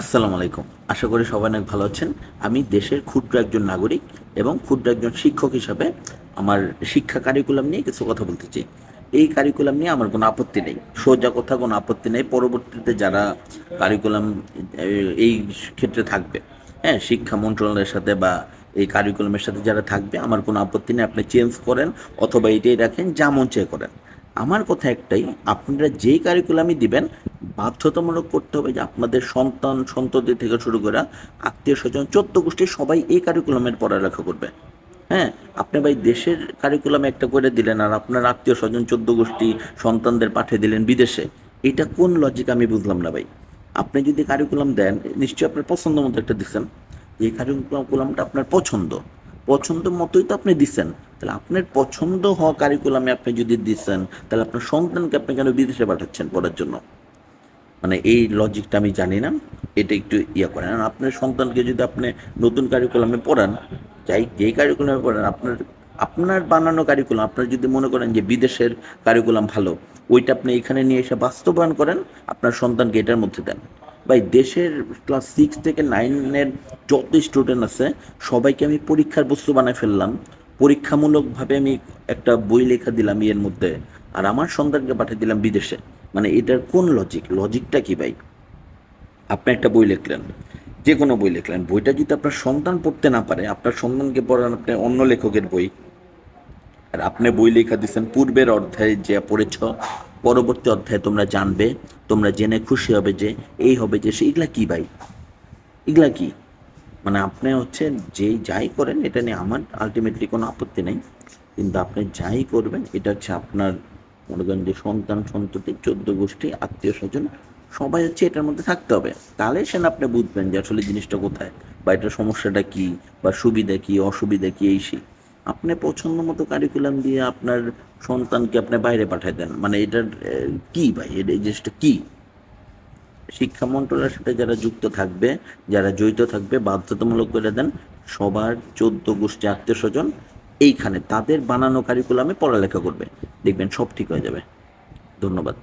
আসসালামু আলাইকুম। আশা করি সবাই অনেক ভালো আছেন। আমি দেশের ক্ষুদ্র একজন নাগরিক এবং ক্ষুদ্র একজন শিক্ষক হিসাবে আমার শিক্ষা কারিকুলাম নিয়ে কিছু কথা বলতে চাই। এই কারিকুলাম নিয়ে আমার কোনো আপত্তি নেই। সোজা কথা কোনো আপত্তি নেই। পরবর্তীতে যারা কারিকুলাম এই ক্ষেত্রে থাকবে হ্যাঁ শিক্ষা মন্ত্রণালয়ের সাথে বা এই কারিকুলামের সাথে যারা থাকবে, আমার কোনো আপত্তি নেই। আপনি চেঞ্জ করেন অথবা এটাই রাখেন, যা মন চায় করেন। আমার কথা একটাই, আপনারা যেই কারিকুলামই দিবেন, বাধ্যতামূলক করতে হবে যে আপনাদের সন্তান, সন্ততি থেকে শুরু করে আত্মীয় স্বজন, চোদ্দ গোষ্ঠী সবাই এই কারিকুলামের পড়ালেখা করবে। হ্যাঁ আপনি ভাই দেশের কারিকুলাম একটা করে দিলেন আর আপনার আত্মীয় স্বজন চোদ্দ গোষ্ঠী সন্তানদের পাঠিয়ে দিলেন বিদেশে, এটা কোন লজিক আমি বুঝলাম না ভাই? আপনি যদি কারিকুলাম দেন, নিশ্চয়ই আপনার পছন্দ মতো একটা দিচ্ছেন। এই কারিকুলামটা আপনার পছন্দ। পছন্দ মতোই তো আপনি দিচ্ছেন। তাহলে আপনার পছন্দ হওয়া কারিকুলামে আপনি যদি দিচ্ছেন তাহলে আপনার সন্তানকে আপনি কেন বিদেশে পাঠাচ্ছেন পড়ার জন্য? মানে এই লজিকটা আমি জানি না, এটা একটু ইয়ে করেন। আপনার সন্তানকে যদি আপনি নতুন কারিকুলামে পড়ান, যাই যেই কারিকুলামে পড়ান, আপনার আপনার বানানো কারিকুলাম আপনার যদি মনে করেন যে বিদেশের কারিকুলাম ভালো, ওইটা আপনি এখানে নিয়ে এসে বাস্তবায়ন করেন, আপনার সন্তানকে এটার মধ্যে দেন। ভাই, দেশের ক্লাস সিক্স থেকে নাইনের যত স্টুডেন্ট আছে, সবাইকে আমি পরীক্ষার বস্তু বানায় ফেললাম পরীক্ষামূলকভাবে আমি একটা বই লেখা দিলাম এর মধ্যে, আর আমার সন্তানকে পাঠিয়ে দিলাম বিদেশে। মানে এটার কোন লজিক লজিকটা কি ভাই? আপনি একটা বই লিখলেন যে কোনো বই লিখলেন, বইটা যদি আপনার সন্তান পড়তে না পারে, আপনার সন্তানকে পড়ান আপনি অন্য লেখকের বই। আর আপনি বই লেখা দিচ্ছেন পূর্বের অধ্যায়ে যে পড়েছ, পরবর্তী অধ্যায়ে তোমরা জানবে, তোমরা জেনে খুশি হবে যে, এই হবে যে সেইগুলা কি ভাই? এগুলা কি? মানে আপনি হচ্ছে যেই যাই করেন, এটা নিয়ে আমার আলটিমেটলি কোনো আপত্তি নেই। কিন্তু আপনি যাই করবেন, এটা হচ্ছে আপনার মনে করেন যে সন্তান সন্ততি, চোদ্দ গোষ্ঠী, আত্মীয় স্বজন, সবাই হচ্ছে এটার মধ্যে থাকতে হবে। তাহলে সেন আপনি বুঝবেন যে আসলে জিনিসটা কোথায়, বা এটার সমস্যাটা কী, বা সুবিধা কী, অসুবিধা কি, এই সেই। আপনি পছন্দ মতো কারিকুলাম দিয়ে আপনার সন্তানকে আপনি বাইরে পাঠায় দেন। মানে এটার কী ভাই? এই জিনিসটা কি? শিক্ষা মন্ত্রণালয়ের সাথে যারা যুক্ত থাকবে, যারা জড়িত থাকবে, বাধ্যতামূলক করে দেন, সবার চোদ্দ গোষ্ঠী আত্মীয় স্বজন এইখানে তাদের বানানো কারিকুলামে পড়ালেখা করবে। দেখবেন সব ঠিক হয়ে যাবে। ধন্যবাদ।